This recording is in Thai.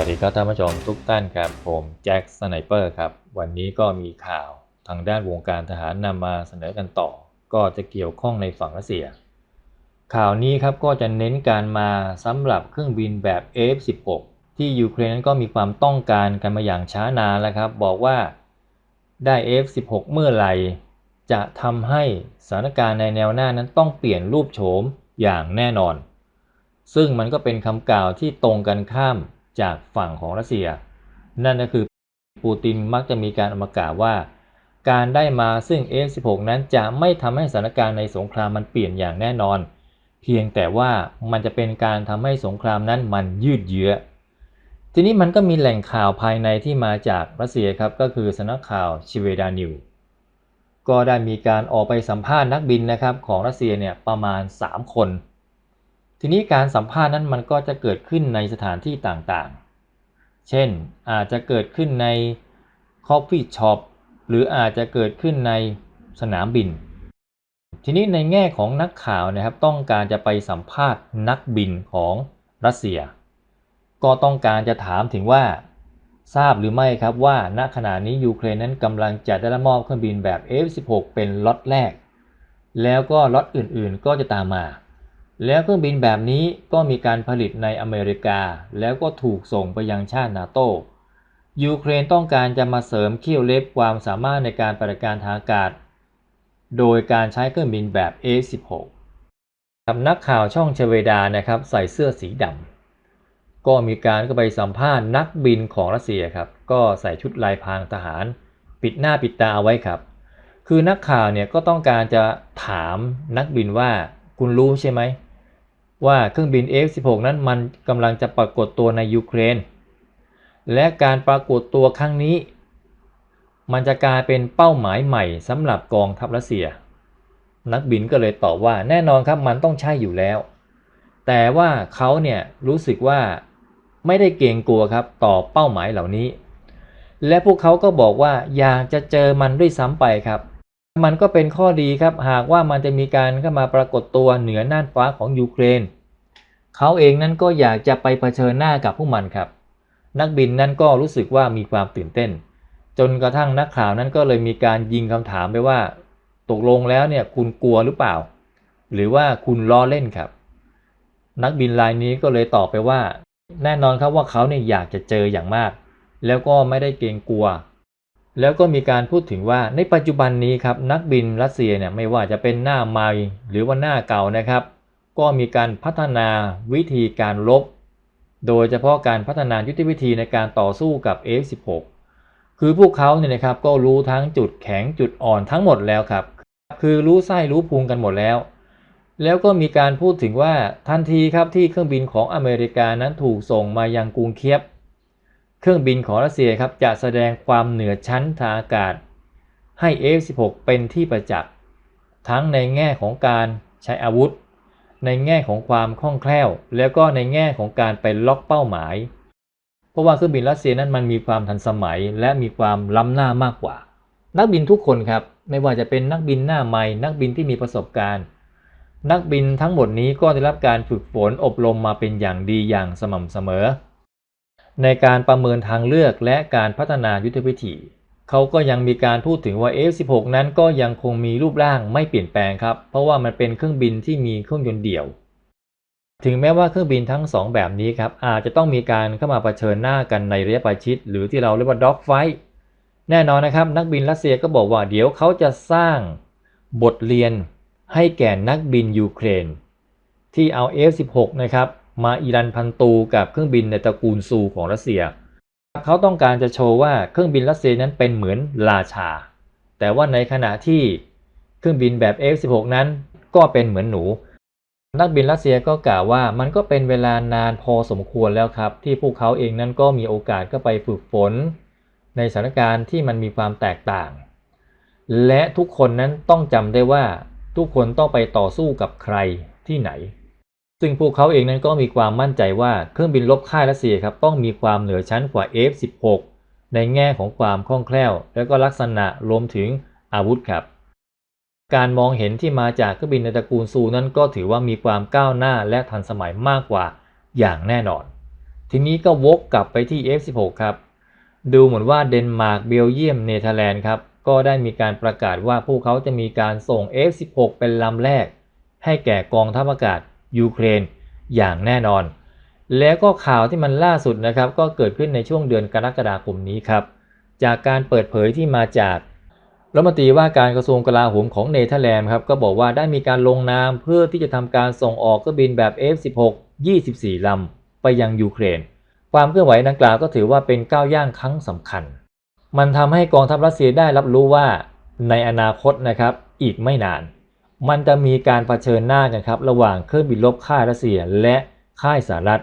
วัสดีครับท่านผู้ชมทุกท่านครับผมแจ็คสไนเปอร์ครับ วันนี้ก็มีข่าวทางด้านวงการทหารนำมาเสนอกันต่อ ก็จะเกี่ยวข้องในฝั่งรัสเซีย ข่าวนี้ครับก็จะเน้นการมาสำหรับเครื่องบินแบบ F16 ที่ยูเครนนั้นก็มีความต้องการกันมาอย่างช้านานแล้วครับ บอกว่าได้ F16 เมื่อไหร่จะทำให้สถานการณ์ในแนวหน้านั้นต้องเปลี่ยนรูปโฉมอย่างแน่นอน ซึ่งมันก็เป็นคำกล่าวที่ตรงกันข้าม จากฝั่งของรัสเซีย นั่นก็คือปูตินมักจะมีการอมากาวว่า การได้มาซึ่ง F16 นั้นจะไม่ทำให้สถานการณ์ในสงครามมันเปลี่ยนอย่างแน่นอน เพียงแต่ว่ามันจะเป็นการทำให้สงครามนั้นมันยืดเยื้อ ทีนี้มันก็มีแหล่งข่าวภายในที่มาจากรัสเซียครับก็คือสนักข่าวชิเวดานิวก็ได้มีการออกไปสัมภาษณ์นักบินนะครับของรัสเซียเนี่ยประมาณ 3 คน ทีนี้การสัมภาษณ์นั้นมันก็จะเกิดขึ้นในสถานที่ต่างๆ เช่นอาจจะเกิดขึ้นใน Coffee Shop หรืออาจจะเกิดขึ้นในสนามบิน ทีนี้ในแง่ของนักข่าวนะครับต้องการจะไปสัมภาษณ์นักบินของรัสเซีย ก็ต้องการจะถามถึงว่าทราบหรือไม่ครับว่าณขณะนี้ยูเครนนั้นกำลังจะได้รับมอบเครื่องบินแบบ F16 เป็นล็อตแรก แล้วก็ล็อตอื่นๆ ก็จะตามมา แล้วเครื่องบินแบบนี้ก็มีการผลิตในอเมริกา แล้วก็ถูกส่งไปยังชาตินาโตยูเครนต้องการจะมาเสริมเขี้ยวเล็บความสามารถในการปฏิบัติการทางอากาศ โดยการใช้เครื่องบินแบบ F16 กับนักข่าวช่องเชเวดานะครับใส่เสื้อสีดำก็มีการก็ไปสัมภาษณ์นักบินของรัสเซียครับก็ใส่ชุดลายพรางทหาร ปิดหน้าปิดตาเอาไว้ครับ คือนักข่าวเนี่ยก็ต้องการจะถามนักบินว่าคุณรู้ใช่ไหม ว่าเครื่องบิน F16 นั้นมันกำลังจะปรากฏตัวในยูเครน และการปรากฏตัวครั้งนี้ มันจะกลายเป็นเป้าหมายใหม่สำหรับกองทัพรัสเซีย นักบินก็เลยตอบว่าแน่นอนครับมันต้องใช่อยู่แล้ว แต่ว่าเขาเนี่ยรู้สึกว่าไม่ได้เกรงกลัวครับต่อเป้าหมายเหล่านี้ และพวกเขาก็บอกว่าอยากจะเจอมันด้วยซ้ำไปครับมันก็เป็นข้อดีครับ หากว่ามันจะมีการเข้ามาปรากฏตัวเหนือน่านฟ้าของยูเครน เขาเองนั้นก็อยากจะไปเผชิญหน้ากับพวกมันครับ นักบินนั้นก็รู้สึกว่ามีความตื่นเต้น จนกระทั่งนักข่าวนั้นก็เลยมีการยิงคำถามไปว่า ตกลงแล้วเนี่ยคุณกลัวหรือเปล่า หรือว่าคุณล้อเล่นครับ นักบินรายนี้ก็เลยตอบไปว่า แน่นอนครับว่าเขาเนี่ยอยากจะเจออย่างมาก แล้วก็ไม่ได้เกรงกลัว แล้วก็มีการพูดถึงว่าในปัจจุบันนี้ครับนักบินรัสเซียเนี่ยไม่ว่าจะเป็นหน้าใหม่หรือว่าหน้าเก่านะครับ ก็มีการพัฒนาวิธีการลบ โดยเฉพาะการพัฒนายุทธวิธีในการต่อสู้กับ F16 คือพวกเขาเนี่ยนะครับก็รู้ทั้งจุดแข็งจุดอ่อนทั้งหมดแล้วครับ คือรู้ไส้รู้พุงกันหมดแล้ว แล้วก็มีการพูดถึงว่าทันทีครับที่เครื่องบินของอเมริกานั้นถูกส่งมายังกรุงเคียบ เครื่องบินของรัสเซียครับจะแสดงความเหนือชั้นทางอากาศ ให้ F16 เป็นที่ประจักษ์ทั้งในแง่ของการใช้อาวุธ ในแง่ของความคล่องแคล่ว แล้วก็ในแง่ของการไปล็อกเป้าหมาย เพราะว่าเครื่องบินรัสเซียนั้นมันมีความทันสมัย และมีความล้ำหน้ามากกว่า นักบินทุกคนครับ ไม่ว่าจะเป็นนักบินหน้าใหม่ นักบินที่มีประสบการณ์ นักบินทั้งหมดนี้ก็ได้รับการฝึกฝนอบรมมาเป็นอย่างดีอย่างสม่ำเสมอ ในการประเมินทางเลือกและการพัฒนายุทธวิธี เขาก็ยังมีการพูดถึงว่า F16 นั้นก็ยังคงมีรูปร่างไม่เปลี่ยนแปลงครับ เพราะว่ามันเป็นเครื่องบินที่มีเครื่องยนต์เดี่ยว ถึงแม้ว่าเครื่องบินทั้ง 2 แบบนี้ครับอาจจะต้องมีการเข้ามาเผชิญหน้ากันในระยะประชิด หรือที่เราเรียกว่าด็อกไฟแน่นอนนะครับ นักบินรัสเซียก็บอกว่าเดี๋ยวเขาจะสร้างบทเรียนให้แก่นักบินยูเครน ที่เอา F16 นะครับมาอีรันพันตูกับเครื่องบินในตระกูลซูของรัสเซีย เขาต้องการจะโชว์ว่าเครื่องบินรัสเซียนั้นเป็นเหมือนราชา แต่ว่าในขณะที่เครื่องบินแบบ F16 นั้นก็เป็นเหมือนหนู นักบินรัสเซียก็กล่าวว่ามันก็เป็นเวลานานพอสมควรแล้วครับ ที่พวกเขาเองนั้นก็มีโอกาสก็ไปฝึกฝน ในสถานการณ์ที่มันมีความแตกต่าง และทุกคนนั้นต้องจำได้ว่าทุกคนต้องไปต่อสู้กับใครที่ไหน ซึ่งพวกเขาเองนั้นก็มีความมั่นใจว่าเครื่องบินลบค่ายรัสเซียครับต้องมีความเหนือชั้นกว่า F16 ในแง่ของความคล่องแคล่ว และก็ลักษณะรวมถึงอาวุธครับ การมองเห็นที่มาจากเครื่องบินในตระกูลซูนั้นก็ถือว่ามีความก้าวหน้าและทันสมัยมากกว่าอย่างแน่นอน ทีนี้ก็วกกลับไปที่ F16 ครับ ดูเหมือนว่าเดนมาร์กเบลเยียมเนเธอร์แลนด์ครับก็ได้มีการประกาศว่าพวกเขาจะมีการส่ง F16 เป็นลำแรก ให้แก่กองทัพอากาศ ยูเครนอย่างแน่นอน แล้วก็ข่าวที่มันล่าสุดนะครับก็เกิดขึ้นในช่วงเดือนกรกฎาคมนี้ครับจากการเปิดเผยที่มาจากรัฐมนตรีว่าการกระทรวงกลาโหมของเนเธอร์แลนด์ครับก็บอกว่าได้มีการลงนามเพื่อที่จะทำการส่งออกเครื่องบินแบบ F16 24 ลำไปยังยูเครน ความเคลื่อนไหวดังกล่าวก็ถือว่าเป็นก้าวย่างครั้งสำคัญ มันทำให้กองทัพรัสเซียได้รับรู้ว่าในอนาคตนะครับอีกไม่นาน มันจะมีการเผชิญหน้ากันครับระหว่างเครื่องบินรบค่ายรัสเซียและค่ายสหรัฐ